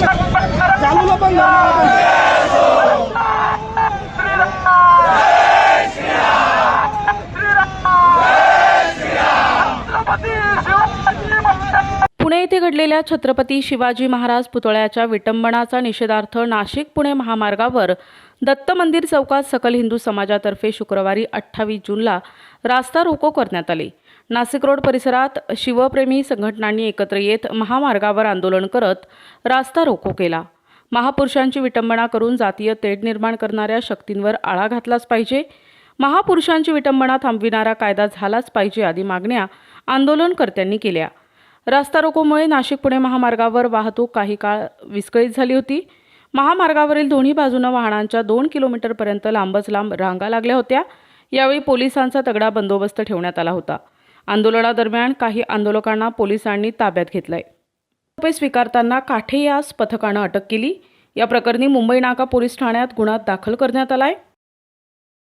चालू पण पुणे येथे घडलेल्या छत्रपती शिवाजी महाराज पुतळ्याच्या विटंबनाचा निषेधार्थ नाशिक पुणे महामार्गावर दत्त मंदिर चौकात सकल हिंदू समाजातर्फे शुक्रवारी अठ्ठावीस जूनला रास्ता रोको करण्यात आले. नाशिक रोड परिसरात शिवप्रेमी संघटनांनी एकत्र येत महामार्गावर आंदोलन करत रास्ता रोको केला. महापुरुषांची विटंबना करून जातीय तेढ निर्माण करणाऱ्या शक्तींवर आळा घातलाच पाहिजे. महापुरुषांची विटंबना थांबविणारा कायदा झालाच पाहिजे आदी मागण्या आंदोलनकर्त्यांनी केल्या. रास्ता रोकोमुळे नाशिक पुणे महामार्गावर वाहतूक काही काळ विस्कळीत झाली होती. महामार्गावरील दोन्ही बाजूनं वाहनांच्या दोन किलोमीटरपर्यंत लांबच लांब रांगा लागल्या होत्या. यावेळी पोलिसांचा तगडा बंदोबस्त ठेवण्यात आला होता. आंदोलनादरम्यान काही आंदोलकांना पोलिसांनी ताब्यात घेतलंय. आहे स्वीकारताना काठे यास पथकानं अटक केली. या प्रकरणी मुंबई नाका पोलीस ठाण्यात गुन्हा दाखल करण्यात आला आहे